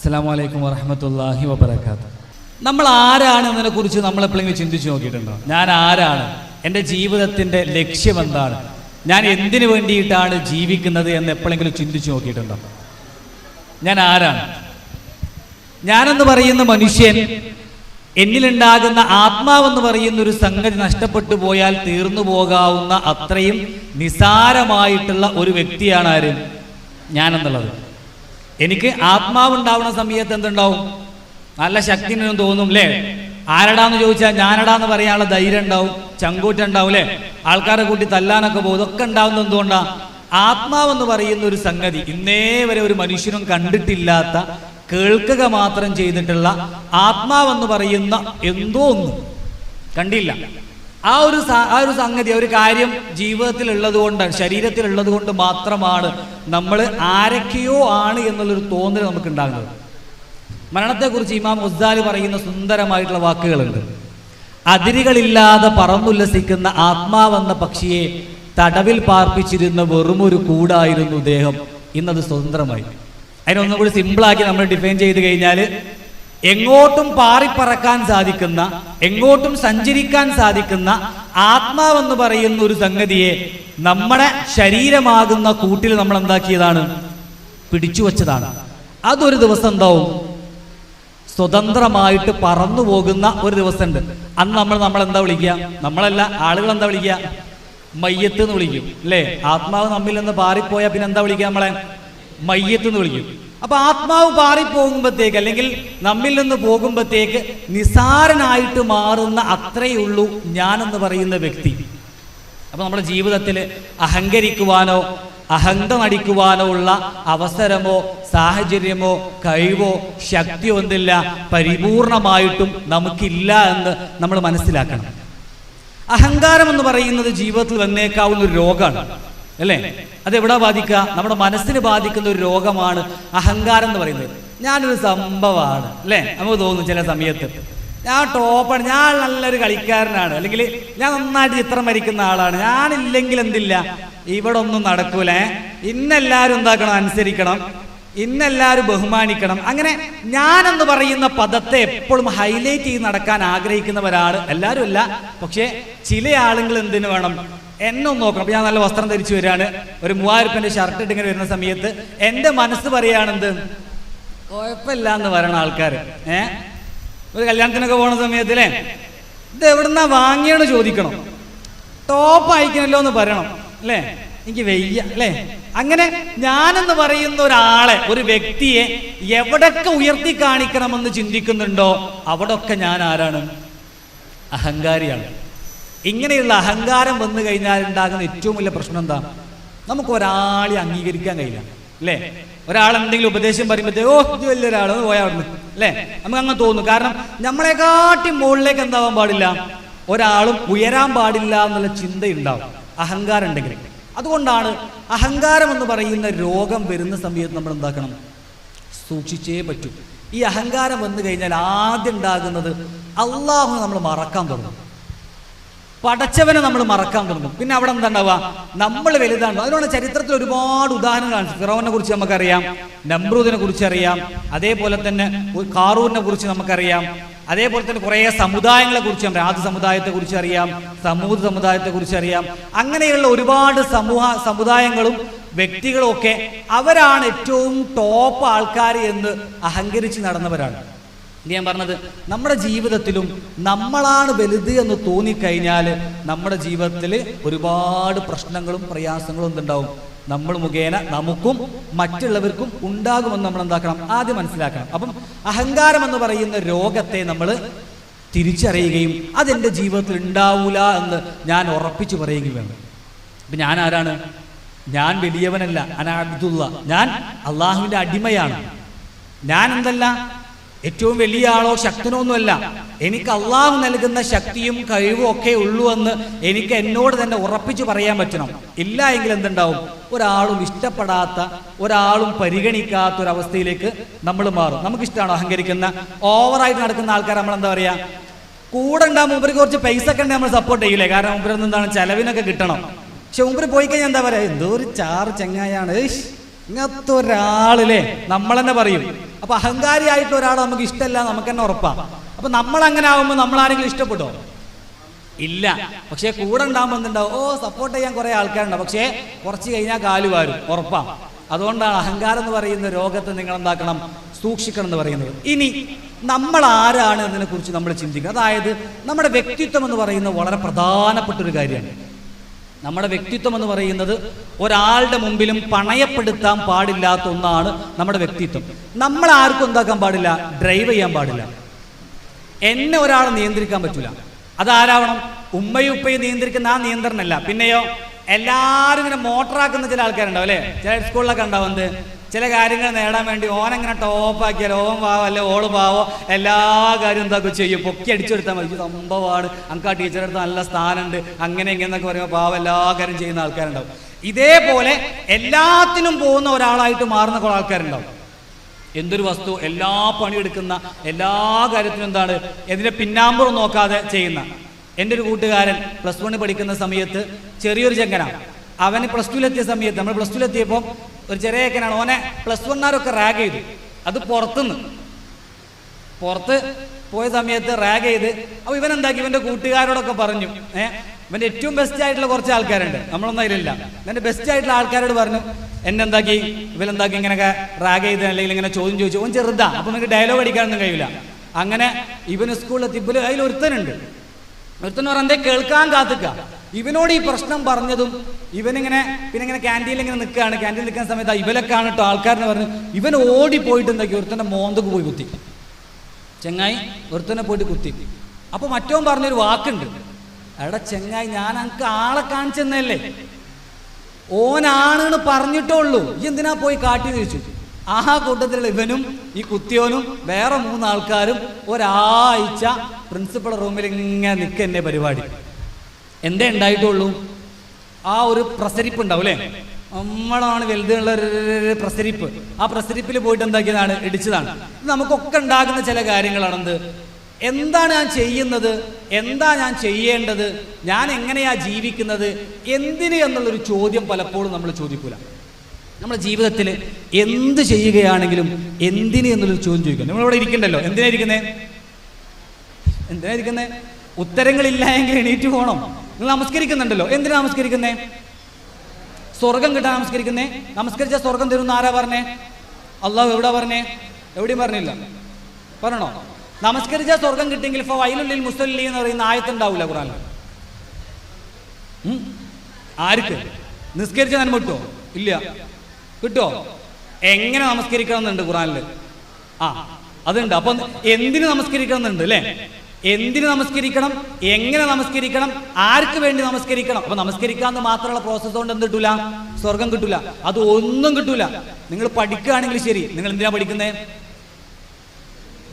അസ്സാം വലൈക്കും വറഹമത്തല്ലാഹി വബർക്കാത്ത നമ്മൾ ആരാണ് എന്നതിനെ കുറിച്ച് നമ്മൾ എപ്പോഴെങ്കിലും ചിന്തിച്ചു നോക്കിയിട്ടുണ്ടോ? ഞാൻ ആരാണ്? എന്റെ ജീവിതത്തിന്റെ ലക്ഷ്യം എന്താണ്? ഞാൻ എന്തിനു വേണ്ടിയിട്ടാണ് ജീവിക്കുന്നത് എന്ന് എപ്പോഴെങ്കിലും ചിന്തിച്ചു നോക്കിയിട്ടുണ്ടോ? ഞാൻ ആരാണ്? ഞാനെന്ന് പറയുന്ന മനുഷ്യൻ എന്നിലുണ്ടാകുന്ന ആത്മാവെന്ന് പറയുന്ന ഒരു സംഗതി നഷ്ടപ്പെട്ടു പോയാൽ തീർന്നു പോകാവുന്ന അത്രയും നിസാരമായിട്ടുള്ള ഒരു വ്യക്തിയാണ് ആര്? ഞാനെന്നുള്ളത്. എനിക്ക് ആത്മാവുണ്ടാവുന്ന സമയത്ത് എന്തുണ്ടാവും? നല്ല ശക്തി തോന്നും അല്ലേ ആരടാന്ന് ചോദിച്ചാൽ ഞാനടാന്ന് പറയാനുള്ള ധൈര്യം ഉണ്ടാവും ചങ്കൂറ്റം ഉണ്ടാവും അല്ലേ ആൾക്കാരെ കൂട്ടി തല്ലാനൊക്കെ പോകും ഇതൊക്കെ ഉണ്ടാവുന്നത് എന്തുകൊണ്ടാ? ആത്മാവെന്ന് പറയുന്ന ഒരു സംഗതി ഇന്നേ വരെ ഒരു മനുഷ്യനും കണ്ടിട്ടില്ലാത്ത കേൾക്കുക മാത്രം ചെയ്തിട്ടുള്ള ആത്മാവെന്ന് പറയുന്ന എന്തോ ഒന്നും. കണ്ടില്ല. ആ ഒരു ആ ഒരു സംഗതി ഒരു കാര്യം ജീവിതത്തിൽ ഉള്ളത് കൊണ്ട് ശരീരത്തിൽ ഉള്ളത് കൊണ്ട് മാത്രമാണ് നമ്മൾ ആരൊക്കെയോ ആണ് എന്നുള്ളൊരു തോന്നൽ നമുക്ക് ഉണ്ടാകുന്നത് മരണത്തെക്കുറിച്ച് ഇമാം ഉസ്ദാലി പറയുന്ന സുന്ദരമായിട്ടുള്ള വാക്കുകളുണ്ട്. അതിരുകളില്ലാതെ പറന്നുല്ലസിക്കുന്ന ആത്മാവെന്ന പക്ഷിയെ തടവിൽ പാർപ്പിച്ചിരുന്ന വെറുമൊരു കൂടായിരുന്നു ദേഹം. ഇന്നത് സ്വതന്ത്രമായി. അതിനൊന്നും കൂടി സിമ്പിളാക്കി നമ്മൾ ഡിഫൈൻ ചെയ്ത് കഴിഞ്ഞാൽ എങ്ങോട്ടും പാറിപ്പറക്കാൻ സാധിക്കുന്ന എങ്ങോട്ടും സഞ്ചരിക്കാൻ സാധിക്കുന്ന ആത്മാവെന്ന് പറയുന്ന ഒരു സംഗതിയെ നമ്മുടെ ശരീരമാകുന്ന കൂട്ടിൽ നമ്മൾ എന്താക്കിയതാണ്? പിടിച്ചു വച്ചതാണ്. അതൊരു ദിവസം എന്താവും? സ്വതന്ത്രമായിട്ട് പറന്നു പോകുന്ന ഒരു ദിവസമുണ്ട്. അന്ന് നമ്മൾ നമ്മൾ എന്താ വിളിക്കുക? നമ്മളല്ല ആളുകൾ എന്താ വിളിക്കുക? മയ്യത്ത് എന്ന് വിളിക്കും അല്ലേ? ആത്മാവ് നമ്മിൽ നിന്ന് പാറിപ്പോയാൽ പിന്നെ എന്താ വിളിക്കുക നമ്മളെ? മയ്യത്ത് എന്ന് വിളിക്കും. അപ്പൊ ആത്മാവ് പാറിപ്പോകുമ്പോഴത്തേക്ക് അല്ലെങ്കിൽ നമ്മിൽ നിന്ന് പോകുമ്പോഴത്തേക്ക് നിസാരനായിട്ട് മാറുന്ന അത്രയുള്ളൂ ഞാനെന്ന് പറയുന്ന വ്യക്തി. അപ്പൊ നമ്മുടെ ജീവിതത്തിൽ അഹങ്കരിക്കുവാനോ അഹങ്ക നടിക്കുവാനോ ഉള്ള അവസരമോ സാഹചര്യമോ കഴിവോ ശക്തിയോ എന്തില്ല പരിപൂർണമായിട്ടും നമുക്കില്ല എന്ന് നമ്മൾ മനസ്സിലാക്കണം. അഹങ്കാരം എന്ന് പറയുന്നത് ജീവിതത്തിൽ വന്നേക്കാവുന്ന ഒരു രോഗമാണ്. അല്ലേ? അത് എവിടെ ബാധിക്കുക? നമ്മുടെ മനസ്സിന് ബാധിക്കുന്ന ഒരു രോഗമാണ് അഹങ്കാരം എന്ന് പറയുന്നത്. ഞാനൊരു സംഭവമാണ് അല്ലേ? നമുക്ക് തോന്നും ചില സമയത്ത്. ഞാൻ ടോപ്പാണ് ഞാൻ നല്ലൊരു കളിക്കാരനാണ്. അല്ലെങ്കിൽ ഞാൻ നന്നായിട്ട് ചിത്രം വരയ്ക്കുന്ന ആളാണ്. ഞാനില്ലെങ്കിൽ എന്തില്ല? ഇവിടെ ഒന്നും നടക്കൂലേ ഇന്നെല്ലാവരും എന്താക്കണം? അനുസരിക്കണം. ഇന്നെല്ലാവരും ബഹുമാനിക്കണം. അങ്ങനെ ഞാനെന്ന് പറയുന്ന പദത്തെ എപ്പോഴും ഹൈലൈറ്റ് ചെയ്ത് നടക്കാൻ ആഗ്രഹിക്കുന്നവരാണ് എല്ലാവരും അല്ല. പക്ഷേ ചില ആളുകൾ എന്തിനു വേണം? എന്നെ ഒന്ന് നോക്കണം. അപ്പൊ ഞാൻ നല്ല വസ്ത്രം ധരിച്ചു വരികയാണ്. ഒരു മൂവായിരം റുപ്യന്റെ ഷർട്ട് ഇട്ടിങ്ങനെ വരുന്ന സമയത്ത് എന്റെ മനസ്സ് പറയുകയാണെന്ത് കുഴപ്പമില്ല എന്ന് പറയണ ആൾക്കാർ ഏ? ഒരു കല്യാണത്തിനൊക്കെ പോണ സമയത്തില്ലേ ഇത് എവിടുന്നാ വാങ്ങിയാണ് ചോദിക്കണം. ടോപ്പ് അയക്കണല്ലോ എന്ന് പറയണം അല്ലേ എനിക്ക് വെയ്യ അല്ലേ അങ്ങനെ ഞാനെന്ന് പറയുന്ന ഒരാളെ ഒരു വ്യക്തിയെ എവിടൊക്കെ ഉയർത്തി കാണിക്കണമെന്ന് ചിന്തിക്കുന്നുണ്ടോ അവിടൊക്കെ ഞാൻ ആരാണ്? അഹങ്കാരിയാണ്. ഇങ്ങനെയുള്ള അഹങ്കാരം വന്നു കഴിഞ്ഞാൽ ഉണ്ടാകുന്ന ഏറ്റവും വലിയ പ്രശ്നം എന്താ? നമുക്ക് ഒരാളെ അംഗീകരിക്കാൻ കഴിയില്ല അല്ലേ? ഒരാൾ എന്തെങ്കിലും ഉപദേശം പറയുമ്പോഴത്തേക്ക് ഓ ഇത് വലിയ ഒരാൾ ഒന്ന് പോയാൽ അല്ലേ? നമുക്ക് അങ്ങനെ തോന്നും. കാരണം നമ്മളെക്കാട്ടി മുകളിലേക്ക് എന്താവാൻ പാടില്ല? ഒരാളും ഉയരാൻ പാടില്ല എന്നുള്ള ചിന്തയുണ്ടാവും അഹങ്കാരം ഉണ്ടെങ്കിൽ. അതുകൊണ്ടാണ് അഹങ്കാരം എന്ന് പറയുന്ന രോഗം വരുന്ന സമയത്ത് നമ്മൾ എന്താക്കണം? സൂക്ഷിച്ചേ പറ്റൂ. ഈ അഹങ്കാരം വന്നു കഴിഞ്ഞാൽ ആദ്യം ഉണ്ടാകുന്നത് അള്ളാഹു നമ്മൾ മറക്കാൻ തുടങ്ങും. പടച്ചവനെ നമ്മൾ മറക്കാൻ തുടങ്ങും. പിന്നെ അവിടെ എന്താ ഉണ്ടാവുക നമ്മൾ വലുതാണ് അതിനുള്ള ചരിത്രത്തിൽ ഒരുപാട് ഉദാഹരണങ്ങളാണ് ഫിറോവിനെ കുറിച്ച് നമുക്കറിയാം. നമ്രൂദിനെ കുറിച്ച് അറിയാം. അതേപോലെ തന്നെ കാറൂരിനെ കുറിച്ച് നമുക്കറിയാം. അതേപോലെ തന്നെ കുറേ സമുദായങ്ങളെ കുറിച്ച് അറിയാം. ആദ്യ സമുദായത്തെ കുറിച്ച് അറിയാം. സമൂഹ സമുദായത്തെ കുറിച്ച് അറിയാം. അങ്ങനെയുള്ള ഒരുപാട് സമൂഹ സമുദായങ്ങളും വ്യക്തികളും ഒക്കെ അവരാണ് ഏറ്റവും ടോപ്പ് ആൾക്കാർ എന്ന് അഹങ്കരിച്ച് നടന്നവരാണ്. ഇത് ഞാൻ പറഞ്ഞത് നമ്മുടെ ജീവിതത്തിലും നമ്മളാണ് വലുത് എന്ന് തോന്നിക്കഴിഞ്ഞാൽ നമ്മുടെ ജീവിതത്തിൽ ഒരുപാട് പ്രശ്നങ്ങളും പ്രയാസങ്ങളും ഉണ്ടാവും നമ്മൾ മുഖേന നമുക്കും മറ്റുള്ളവർക്കും ഉണ്ടാകുമെന്ന് നമ്മൾ എന്താക്കണം? ആദ്യം മനസ്സിലാക്കണം. അപ്പം അഹങ്കാരം എന്ന് പറയുന്ന രോഗത്തെ നമ്മൾ തിരിച്ചറിയുകയും അതെന്റെ ജീവിതത്തിൽ ഉണ്ടാവൂല എന്ന് ഞാൻ ഉറപ്പിച്ചു പറയുകയും വേണം. അപ്പം ഞാൻ ആരാണ്? ഞാൻ വലിയവനല്ല. അനാബ്ദുള്ള ഞാൻ അള്ളാഹുവിന്റെ അടിമയാണ്. ഞാൻ എന്തല്ല? ഏറ്റവും വലിയ ആളോ ശക്തനോ ഒന്നുമല്ല എനിക്ക് അള്ളാഹു നൽകുന്ന ശക്തിയും കഴിവും ഒക്കെ ഉള്ളൂ എന്ന് എനിക്ക് എന്നോട് തന്നെ ഉറപ്പിച്ചു പറയാൻ പറ്റണം. ഇല്ല എങ്കിൽ എന്തുണ്ടാവും? ഒരാളും ഇഷ്ടപ്പെടാത്ത ഒരാളും പരിഗണിക്കാത്ത ഒരു അവസ്ഥയിലേക്ക് നമ്മൾ മാറും. നമുക്ക് നമുക്കിഷ്ടമാണോ അഹങ്കരിക്കുന്ന? ഓവറായിട്ട് നടക്കുന്ന ആൾക്കാർ നമ്മൾ എന്താ പറയാ? കൂടെ ഉണ്ടാകുമ്പോൾ മുമ്പിൽ കുറച്ച് പൈസ ഒക്കെ ഉണ്ടെങ്കിൽ നമ്മൾ സപ്പോർട്ട് ചെയ്യില്ലേ കാരണം മുമ്പിൽ എന്താണ്? ചെലവിനൊക്കെ കിട്ടണം. പക്ഷെ മുമ്പിൽ പോയി കഴിഞ്ഞാൽ എന്താ പറയാ? എന്തോ ഒരു ചാറ് ചെങ്ങായാണ് ഇങ്ങനത്തെ ഒരാളില്ലേ? നമ്മൾ തന്നെ പറയും. അപ്പൊ അഹങ്കാരിയായിട്ടുള്ള ഒരാൾ നമുക്ക് ഇഷ്ടമല്ല നമുക്ക് തന്നെ ഉറപ്പാ. അപ്പൊ നമ്മൾ അങ്ങനെ ആകുമ്പോൾ നമ്മൾ ആരെങ്കിലും ഇഷ്ടപ്പെട്ടോ? ഇല്ല. പക്ഷേ കൂടെ ഉണ്ടാകുമ്പോൾ എന്തുണ്ടാവും? ഓ സപ്പോർട്ട് ചെയ്യാൻ കുറെ ആൾക്കാരുണ്ടാവും പക്ഷേ കുറച്ച് കഴിഞ്ഞാൽ കാൽ വാരും. ഉറപ്പാ. അതുകൊണ്ടാണ് അഹങ്കാരം എന്ന് പറയുന്ന രോഗത്തെ നിങ്ങൾ എന്താക്കണം? സൂക്ഷിക്കണം എന്ന് പറയുന്നത്. ഇനി നമ്മൾ ആരാണ് എന്നതിനെ കുറിച്ച് നമ്മൾ ചിന്തിക്കുക അതായത് നമ്മുടെ വ്യക്തിത്വം എന്ന് പറയുന്നത് വളരെ പ്രധാനപ്പെട്ട ഒരു കാര്യമാണ്. നമ്മുടെ വ്യക്തിത്വം എന്ന് പറയുന്നത് ഒരാളുടെ മുമ്പിലും പണയപ്പെടുത്താൻ പാടില്ലാത്ത ഒന്നാണ് നമ്മുടെ വ്യക്തിത്വം. നമ്മൾ ആർക്കും എന്താക്കാൻ പാടില്ല? ഡ്രൈവ് ചെയ്യാൻ പാടില്ല. എന്നെ ഒരാൾ നിയന്ത്രിക്കാൻ പറ്റൂല. അതാരാവണം? ഉമ്മയും ഉപ്പയും നിയന്ത്രിക്കുന്ന ആ നിയന്ത്രണമല്ല. പിന്നെയോ എല്ലാവരും ഇങ്ങനെ മോട്ടറാക്കുന്ന ചില ആൾക്കാരുണ്ടാവും അല്ലേ? ചില സ്കൂളിലൊക്കെ ഉണ്ടാവും എന്ത്? ചില കാര്യങ്ങൾ നേടാൻ വേണ്ടി ഓനങ്ങനെ ടോപ്പാക്കിയാൽ ഓൻ പാവോ അല്ലെ ഓൾ പാവോ. എല്ലാ കാര്യവും എന്താക്കും ചെയ്യും. പൊക്കി അടിച്ചെടുത്താൽ മതി. സംഭവമാണ്. അങ്ക് ആ ടീച്ചറെ അടുത്ത് നല്ല സ്ഥാനമുണ്ട്. അങ്ങനെ ഇങ്ങനെന്നൊക്കെ പറയുമ്പോൾ പാവം എല്ലാ കാര്യം ചെയ്യുന്ന ആൾക്കാരുണ്ടാവും. ഇതേപോലെ എല്ലാത്തിനും പോകുന്ന ഒരാളായിട്ട് മാറുന്ന കുറെ ആൾക്കാരുണ്ടാവും. എന്തൊരു വസ്തു എല്ലാ പണിയെടുക്കുന്ന എല്ലാ കാര്യത്തിനും എന്താണ്? എതിരെ പിന്നാമ്പുറം നോക്കാതെ ചെയ്യുന്ന. എന്റെ ഒരു കൂട്ടുകാരൻ പ്ലസ് വണ്ണിൽ പഠിക്കുന്ന സമയത്ത് ചെറിയൊരു ചെങ്കനാണ് അവന് പ്ലസ് ടുവിലെത്തിയ സമയത്ത് നമ്മൾ പ്ലസ് ടുവിലെത്തിയപ്പോൾ ഒരു ചെറിയ ചെക്കനാണ് ഓനെ പ്ലസ് വണ്ണാരൊക്കെ റാഗ് ചെയ്തു? അത് പുറത്തുനിന്ന്. പുറത്ത് പോയ സമയത്ത് റാഗ് ചെയ്ത് അപ്പൊ ഇവൻ എന്താക്കി? ഇവന്റെ കൂട്ടുകാരോടൊക്കെ പറഞ്ഞു. ഏഹ് ഇവന്റെ ഏറ്റവും ബെസ്റ്റ് ആയിട്ടുള്ള കുറച്ച് ആൾക്കാരുണ്ട്. നമ്മളൊന്നും അതിലില്ല. ഇവന്റെ ബെസ്റ്റ് ആയിട്ടുള്ള ആൾക്കാരോട് പറഞ്ഞു എന്നെ എന്താക്കി? ഇവനെന്താക്കി ഇങ്ങനെയൊക്കെ റാഗ് ചെയ്ത് അല്ലെങ്കിൽ ഇങ്ങനെ ചോദ്യം ചോദിച്ചു? ഓൻ ചെറുതാ. അപ്പൊ നിങ്ങൾക്ക് ഡയലോഗ് അടിക്കാനൊന്നും കഴിയില്ല അങ്ങനെ ഇവന് സ്കൂളിലെത്തി ഇവൽ അതിൽ ഒരുത്തനുണ്ട് ഒരുത്തൻ പറഞ്ഞാൽ കേൾക്കാൻ കാത്തുക്ക. ഇവനോട് ഈ പ്രശ്നം പറഞ്ഞതും ഇവനിങ്ങനെ പിന്നെ ഇങ്ങനെ ക്യാന്റീനിൽ ഇങ്ങനെ നിൽക്കുകയാണ് ക്യാന്റീനിൽ നിൽക്കുന്ന സമയത്ത് ഇവലൊക്കെയാണ് കേട്ടോ ആൾക്കാരെന്ന് പറഞ്ഞു ഇവൻ ഓടിപ്പോയിട്ട് എന്താക്കി? ഒരുത്തന്റെ മോന്തക്ക് പോയി കുത്തി. ചെങ്ങായി ഒരുത്തനെ പോയിട്ട് കുത്തി. അപ്പൊ മറ്റവൻ പറഞ്ഞൊരു വാക്കുണ്ട്. എടാ ചെങ്ങായി ഞാൻ അങ്ങക്ക് ആളെ കാണിച്ചെന്നല്ലേ ഓനാണെന്ന് പറഞ്ഞിട്ടേ ഉള്ളൂ. ഈ എന്തിനാ പോയി കാട്ടി തിരിച്ചു ആ കൂട്ടത്തിലുള്ള ഇവനും ഈ കുത്തിയോനും വേറെ മൂന്നാൾക്കാരും ഒരാഴ്ച പ്രിൻസിപ്പൾ റൂമിൽ ഇങ്ങനെ നിൽക്കന്നെ പരിപാടി. എന്തേ ഉണ്ടായിട്ടുള്ളൂ? ആ ഒരു പ്രസരിപ്പ് ഉണ്ടാവും അല്ലേ? നമ്മളാണ് വലുതുള്ള പ്രസരിപ്പ്. ആ പ്രസരിപ്പിൽ പോയിട്ട് എന്താക്കിയതാണ്? ഇടിച്ചതാണ്. നമുക്കൊക്കെ ഉണ്ടാകുന്ന ചില കാര്യങ്ങളാണെന്ത്? എന്താണ് ഞാൻ ചെയ്യുന്നത്? എന്താ ഞാൻ ചെയ്യേണ്ടത്? ഞാൻ എങ്ങനെയാ ജീവിക്കുന്നത്? എന്തിന് എന്നുള്ളൊരു ചോദ്യം പലപ്പോഴും നമ്മൾ ചോദിക്കൂല. നമ്മുടെ ജീവിതത്തിൽ എന്ത് ചെയ്യുകയാണെങ്കിലും എന്തിന് എന്നുള്ളൊരു ചോദ്യം ചോദിക്കുക നമ്മളിവിടെ ഇരിക്കണ്ടല്ലോ. എന്തിനാ ഇരിക്കുന്നേ? എന്തിനാ ഇരിക്കുന്നേ? ഉത്തരങ്ങളില്ല എങ്കിൽ എണീറ്റ് പോകണം നിങ്ങൾ നമസ്കരിക്കുന്നുണ്ടല്ലോ. എന്തിനാ നമസ്കരിക്കുന്നേ? സ്വർഗം കിട്ടാൻ നമസ്കരിക്കുന്നേ? നമസ്കരിച്ച സ്വർഗം തരുന്ന ആരാ പറഞ്ഞേ? അള്ളാഹു എവിടെ പറഞ്ഞേ? എവിടെയും പറഞ്ഞില്ല. പറഞ്ഞോ? നമസ്കരിച്ച സ്വർഗം കിട്ടിയെങ്കിൽ ഇപ്പൊ വയലുള്ളിൽ മുസ്ലി എന്ന് പറയുന്ന ആയത്തുണ്ടാവില്ല ഖുറാൻ? ആർക്ക്? നിസ്കരിച്ച നന്മ കിട്ടോ? ഇല്ല. കിട്ടോ? എങ്ങനെ നമസ്കരിക്കണം എന്നുണ്ട് ഖുറാനിൽ ആ അതുണ്ട്. അപ്പൊ എന്തിനു നമസ്കരിക്കണം എന്നുണ്ട് അല്ലേ എന്തിന് നമസ്കരിക്കണം? എങ്ങനെ നമസ്കരിക്കണം? ആർക്ക് വേണ്ടി നമസ്കരിക്കണം? അപ്പൊ നമസ്കരിക്കാന്ന് മാത്രമുള്ള പ്രോസസ് കൊണ്ട് എന്ത് കിട്ടൂല? സ്വർഗം കിട്ടൂല. അത് ഒന്നും കിട്ടൂല. നിങ്ങൾ പഠിക്കുകയാണെങ്കിൽ ശരി. നിങ്ങൾ എന്തിനാ പഠിക്കുന്നത്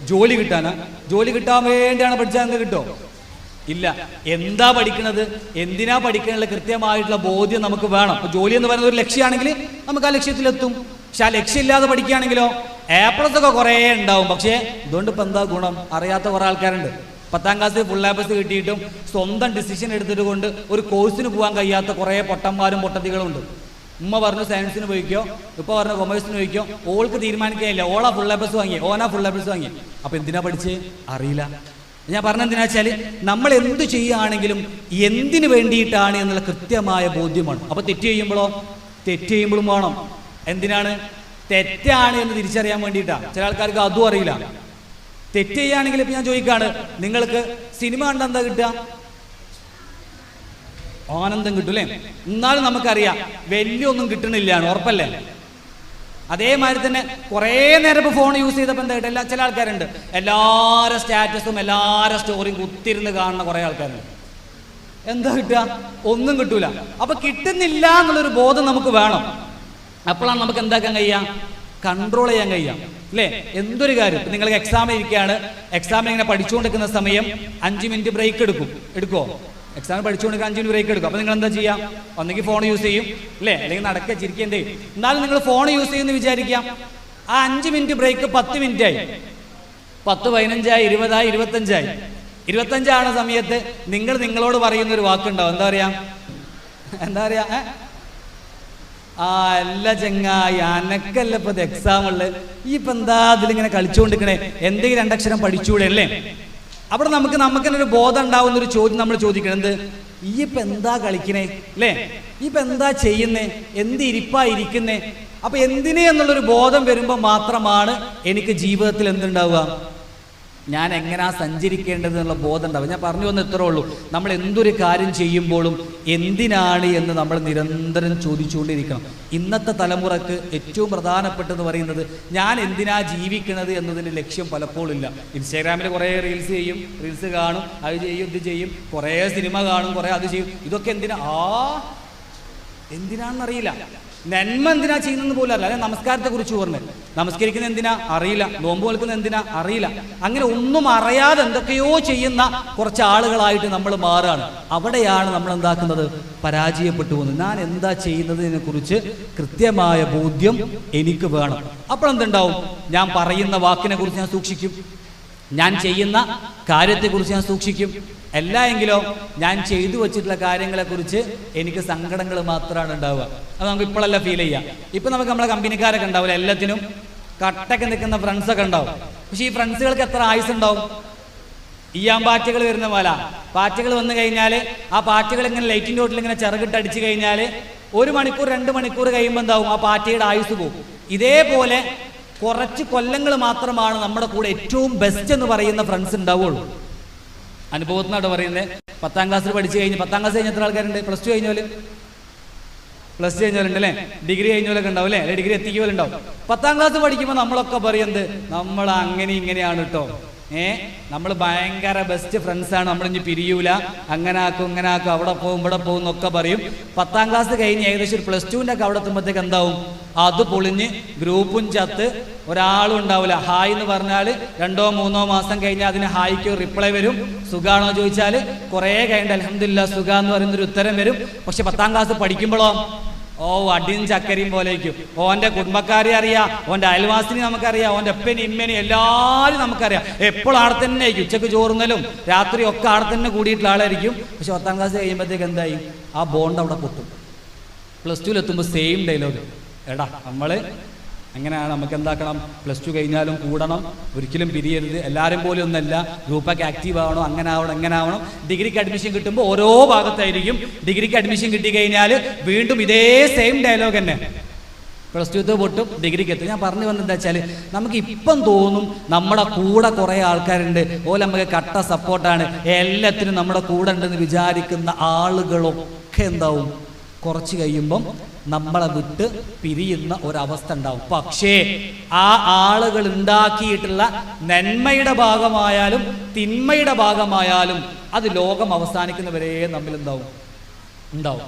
ജോലി കിട്ടാനാ. ജോലി കിട്ടാൻ വേണ്ടിയാണ് പഠിച്ചാൽ എന്ത് കിട്ടോ? ഇല്ല. എന്താ പഠിക്കുന്നത് എന്തിനാ പഠിക്കണുള്ള കൃത്യമായിട്ടുള്ള ബോധ്യം നമുക്ക് വേണം. അപ്പൊ ജോലി എന്ന് പറയുന്നത് ഒരു ലക്ഷ്യമാണെങ്കിൽ നമുക്ക് ആ ലക്ഷ്യത്തിലെത്തും. പക്ഷെ ആ ലക്ഷ്യമില്ലാതെ പഠിക്കുകയാണെങ്കിലോ ഏപ്രസ് ഒക്കെ കുറേ ഉണ്ടാവും. പക്ഷേ ഇതുകൊണ്ട് ഇപ്പൊ എന്താ ഗുണം? അറിയാത്ത കുറെ ആൾക്കാരുണ്ട്. പത്താം ക്ലാസ്സിൽ ഫുൾ ലാബസ് കിട്ടിയിട്ടും സ്വന്തം ഡിസിഷൻ എടുത്തിട്ട് കൊണ്ട് ഒരു കോഴ്സിന് പോകാൻ കഴിയാത്ത കുറേ പൊട്ടന്മാരും പൊട്ടത്തികളും ഉണ്ട് ഉമ്മ പറഞ്ഞു സയൻസിന് പോയിക്കോ. ഇപ്പൊ പറഞ്ഞു കൊമേഴ്സിന് പോയിക്കോ. ഓൾക്ക് തീരുമാനിക്കാനില്ല. ഓളാ ഫുൾ ലാബസ് വാങ്ങി ഓനാ ഫുൾ ലാബസ് വാങ്ങി അപ്പൊ എന്തിനാ പഠിച്ച്? അറിയില്ല. ഞാൻ പറഞ്ഞ എന്തിനാ വെച്ചാൽ നമ്മൾ എന്ത് ചെയ്യുകയാണെങ്കിലും എന്തിനു വേണ്ടിയിട്ടാണ് എന്നുള്ള കൃത്യമായ ബോധ്യമാണ്. അപ്പൊ തെറ്റ് ചെയ്യുമ്പോഴോ തെറ്റ് ചെയ്യുമ്പോഴും വേണം. എന്തിനാണ്? തെറ്റാണ് എന്ന് തിരിച്ചറിയാൻ വേണ്ടിയിട്ടാണ് ചില ആൾക്കാർക്ക് അതും അറിയില്ല. തെറ്റ് ചെയ്യുകയാണെങ്കിൽ ഇപ്പൊ ഞാൻ ചോദിക്കാണ് നിങ്ങൾക്ക് സിനിമ കണ്ട എന്താ കിട്ടുക? ആനന്ദം കിട്ടും അല്ലേ? എന്നാലും നമുക്കറിയാം വലിയൊന്നും കിട്ടണില്ല ഉറപ്പല്ലേ? അതേമാതിരി തന്നെ കുറേ നേരം ഇപ്പോൾ ഫോൺ യൂസ് ചെയ്തപ്പോൾ എന്തായിട്ട് എല്ലാ ചില ആൾക്കാരുണ്ട്. എല്ലാവരുടെ സ്റ്റാറ്റസും എല്ലാവരുടെ സ്റ്റോറിയും കുത്തിരുന്ന് കാണുന്ന കുറേ ആൾക്കാരുണ്ട്. എന്താ കിട്ടുക? ഒന്നും കിട്ടൂല. അപ്പൊ കിട്ടുന്നില്ല എന്നുള്ളൊരു ബോധം നമുക്ക് വേണം. അപ്പോഴാണ് നമുക്ക് എന്താക്കാൻ കഴിയാം കൺട്രോൾ ചെയ്യാൻ കഴിയാം. അല്ലേ? എന്തൊരു കാര്യം? നിങ്ങൾ എക്സാം ഇരിക്കുകയാണ്. എക്സാം ഇങ്ങനെ പഠിച്ചുകൊണ്ടിരിക്കുന്ന സമയം അഞ്ച് മിനിറ്റ് ബ്രേക്ക് എടുക്കും. എടുക്കോ എക്സാം പഠിച്ചുകൊണ്ട് അഞ്ച് മിനിറ്റ് ബ്രേക്ക് എടുക്കും. അപ്പൊ നിങ്ങൾ എന്താ ചെയ്യാം? ഒന്നെങ്കിൽ ഫോൺ യൂസ് ചെയ്യും. അല്ലേ? അല്ലെങ്കിൽ നടക്കുക ചിരിക്കേണ്ടേ എന്നാലും നിങ്ങൾ ഫോൺ യൂസ് ചെയ്യുമെന്ന് വിചാരിക്കാം ആ അഞ്ച് മിനിറ്റ് ബ്രേക്ക് പത്ത് മിനിറ്റ് ആയി. പത്ത് പതിനഞ്ചായി ഇരുപതായി ഇരുപത്തഞ്ചായി. ഇരുപത്തഞ്ചാണ് സമയത്ത് നിങ്ങൾ നിങ്ങളോട് പറയുന്ന ഒരു വാക്കുണ്ടാവും. എന്താ പറയാ? എന്താ പറയാ? ഏ? ആ അല്ല ചെങ്ങായി അനക്കല്ല ഇപ്പൊ എക്സാം ഉള്ളത്. ഈ ഇപ്പൊ എന്താ അതിലിങ്ങനെ കളിച്ചുകൊണ്ടിരിക്കണേ എന്തെങ്കിലും രണ്ടക്ഷരം പഠിച്ചുകൂടെ അല്ലേ? അവിടെ നമുക്ക് നമുക്ക് തന്നെ ഒരു ബോധം ഉണ്ടാവുന്ന ഒരു ചോദ്യം നമ്മൾ ചോദിക്കണം. എന്ത്? ഈ ഇപ്പൊ എന്താ കളിക്കണേ? അല്ലേ? ഇപ്പൊ എന്താ ചെയ്യുന്നേ? എന്ത് ഇരിപ്പാ ഇരിക്കുന്നേ അപ്പൊ എന്തിനെ എന്നുള്ളൊരു ബോധം വരുമ്പോൾ മാത്രമാണ് എനിക്ക് ജീവിതത്തിൽ എന്തുണ്ടാവുക? ഞാൻ എങ്ങനെയാ സഞ്ചരിക്കേണ്ടത് എന്നുള്ള ബോധം ഉണ്ടാവും ഞാൻ പറഞ്ഞു വന്ന ഇത്രേ ഉള്ളൂ. നമ്മൾ എന്തൊരു കാര്യം ചെയ്യുമ്പോഴും എന്തിനാണ് എന്ന് നമ്മൾ നിരന്തരം ചോദിച്ചുകൊണ്ടിരിക്കണം. ഇന്നത്തെ തലമുറയ്ക്ക് ഏറ്റവും പ്രധാനപ്പെട്ടത് പറയുന്നത് ഞാൻ എന്തിനാ ജീവിക്കണത് എന്നതിന്റെ ലക്ഷ്യം പലപ്പോഴും ഇല്ല ഇൻസ്റ്റാഗ്രാമിൽ കുറേ റീൽസ് ചെയ്യും റീൽസ് കാണും അത് ചെയ്യും ഇത് ചെയ്യും. കുറേ സിനിമ കാണും കുറേ അത് ചെയ്യും. ഇതൊക്കെ എന്തിനാ? ആ എന്തിനാണെന്നറിയില്ല. നന്മ എന്തിനാ ചെയ്യുന്നത് പോലും അറിയില്ല. അല്ലെ നമസ്കാരത്തെ കുറിച്ച് പറഞ്ഞു നമസ്കരിക്കുന്ന എന്തിനാ? അറിയില്ല. നോമ്പ് വെളുക്കുന്ന എന്തിനാ? അറിയില്ല. അങ്ങനെ ഒന്നും അറിയാതെ എന്തൊക്കെയോ ചെയ്യുന്ന കുറച്ച് ആളുകളായിട്ട് നമ്മൾ മാറുകയാണ്. അവിടെയാണ് നമ്മൾ എന്താക്കുന്നത്? പരാജയപ്പെട്ടു പോകുന്നത്. ഞാൻ എന്താ ചെയ്യുന്നതിനെ കുറിച്ച് കൃത്യമായ ബോധ്യം എനിക്ക് വേണം. അപ്പോൾ എന്തുണ്ടാവും? ഞാൻ പറയുന്ന വാക്കിനെ കുറിച്ച് ഞാൻ സൂക്ഷിക്കും. ഞാൻ ചെയ്യുന്ന കാര്യത്തെക്കുറിച്ച് ഞാൻ സൂക്ഷിക്കും. അല്ല എങ്കിലോ ഞാൻ ചെയ്തു വെച്ചിട്ടുള്ള കാര്യങ്ങളെക്കുറിച്ച് എനിക്ക് സങ്കടങ്ങൾ മാത്രമാണ് ഉണ്ടാവുക. അത് നമുക്ക് ഇപ്പോഴല്ല ഫീൽ ചെയ്യാം. ഇപ്പം നമുക്ക് നമ്മളെ കമ്പനിക്കാരൊക്കെ ഉണ്ടാവില്ല? എല്ലാത്തിനും കട്ടൊക്കെ നിൽക്കുന്ന ഫ്രണ്ട്സൊക്കെ ഉണ്ടാവും. പക്ഷെ ഈ ഫ്രണ്ട്സുകൾക്ക് എത്ര ആയുസ് ഉണ്ടാവും? ഈയാൻ പാറ്റകൾ വരുന്ന പോലെ. പാറ്റകൾ വന്നു കഴിഞ്ഞാൽ ആ പാറ്റകൾ ഇങ്ങനെ ലൈറ്റിന്റെ ഓട്ടിൽ ഇങ്ങനെ ചിറകിട്ട് അടിച്ചു കഴിഞ്ഞാൽ ഒരു മണിക്കൂർ രണ്ട് മണിക്കൂർ കഴിയുമ്പോൾ എന്താവും? ആ പാറ്റയുടെ ആയുസ് പോകും. ഇതേപോലെ കുറച്ച് കൊല്ലങ്ങൾ മാത്രമാണ് നമ്മുടെ കൂടെ ഏറ്റവും ബെസ്റ്റ് എന്ന് പറയുന്ന ഫ്രണ്ട്സ് ഉണ്ടാവുള്ളൂ അനുഭവത്തിനാണ് പറയുന്നത് പത്താം ക്ലാസ്സിൽ പഠിച്ചു കഴിഞ്ഞ് പത്താം ക്ലാസ് കഴിഞ്ഞ എത്ര ആൾക്കാരുണ്ട്? പ്ലസ് ടു കഴിഞ്ഞോൽ പ്ലസ് ടു കഴിഞ്ഞവരുണ്ട് അല്ലേ? ഡിഗ്രി കഴിഞ്ഞവരൊക്കെ ഉണ്ടാവും അല്ലേ? ഡിഗ്രി എത്തിക്കുമല്ലുണ്ടാവും പത്താം ക്ലാസ് പഠിക്കുമ്പോൾ നമ്മളൊക്കെ പറയുന്നത് നമ്മൾ അങ്ങനെ ഇങ്ങനെയാണ് കേട്ടോ ഏ? നമ്മൾ ഭയങ്കര ബെസ്റ്റ് ഫ്രണ്ട്സാണ് നമ്മൾ ഇനി പിരിയൂല. അങ്ങനെ ആക്കും ഇങ്ങനെ ആക്കും അവിടെ പോകും ഇവിടെ പോകും എന്നൊക്കെ പറയും. പത്താം ക്ലാസ് കഴിഞ്ഞ് ഏകദേശം ഒരു പ്ലസ് ടുവിന്റെ ഒക്കെ അവിടെ എത്തുമ്പോഴത്തേക്ക് എന്താവും? അത് പൊളിഞ്ഞ് ഗ്രൂപ്പും ചത്ത് ഒരാളും ഉണ്ടാവില്ല ഹായ് എന്ന് പറഞ്ഞാൽ രണ്ടോ മൂന്നോ മാസം കഴിഞ്ഞാൽ അതിന് ഹായ്ക്ക് റിപ്ലൈ വരും. സുഖാണോ ചോദിച്ചാൽ കുറേ കഴിഞ്ഞിട്ട് അലഹമില്ല സുഖ എന്ന് പറയുന്നൊരു ഉത്തരം വരും. പക്ഷെ പത്താം ക്ലാസ് പഠിക്കുമ്പോഴോ? ഓ അടിയും ചക്കരിയും പോലേക്കും ഓന്റെ കുടുംബക്കാരെ അറിയാം ഓന്റെ അയൽവാസിനെ നമുക്കറിയാം ഓന്റെ എപ്പനും ഇമ്മനും എല്ലാവരും നമുക്കറിയാം. എപ്പോഴും ആടെ തന്നെ ആയിരിക്കും. ഉച്ചയ്ക്ക് ചോറുന്നലും രാത്രി ഒക്കെ ആടെ തന്നെ കൂടിയിട്ടുള്ള ആളായിരിക്കും. പക്ഷെ പത്താം ക്ലാസ് കഴിയുമ്പോഴത്തേക്ക് എന്തായി? ആ ബോണ്ട് അവിടെ പൊട്ടും. പ്ലസ് ടുവിൽ എത്തുമ്പോൾ സെയിം ഡയലോഗ് എടാ നമ്മൾ അങ്ങനെയാണ് നമുക്ക് എന്താക്കണം? പ്ലസ് ടു കഴിഞ്ഞാലും കൂടണം. ഒരിക്കലും പിരിയരുത്. എല്ലാവരും പോലും ഒന്നല്ല. ഗ്രൂപ്പൊക്കെ ആക്റ്റീവ് ആവണം. അങ്ങനെ ആവണം എങ്ങനെ ആവണം. ഡിഗ്രിക്ക് അഡ്മിഷൻ കിട്ടുമ്പോൾ ഓരോ ഭാഗത്തായിരിക്കും. ഡിഗ്രിക്ക് അഡ്മിഷൻ കിട്ടി കഴിഞ്ഞാൽ വീണ്ടും ഇതേ സെയിം ഡയലോഗ് തന്നെ. പ്ലസ് ടു പൊട്ടും ഡിഗ്രിക്ക് എത്തും. ഞാൻ പറഞ്ഞു വന്നത് എന്താ വെച്ചാൽ നമുക്ക് ഇപ്പം തോന്നും നമ്മുടെ കൂടെ കുറേ ആൾക്കാരുണ്ട്. ഓല നമുക്ക് കട്ട സപ്പോർട്ടാണ് എല്ലാത്തിനും നമ്മുടെ കൂടെ ഉണ്ടെന്ന് വിചാരിക്കുന്ന ആളുകളൊക്കെ എന്താവും? കുറച്ച് കഴിയുമ്പം നമ്മളെ വിട്ട് പിരിയുന്ന ഒരവസ്ഥ ഉണ്ടാവും. പക്ഷേ ആ ആളുകൾ ഉണ്ടാക്കിയിട്ടുള്ള നന്മയുടെ ഭാഗമായാലും തിന്മയുടെ ഭാഗമായാലും അത് ലോകം അവസാനിക്കുന്നവരെ നമ്മൾ എന്താവും ഉണ്ടാവും.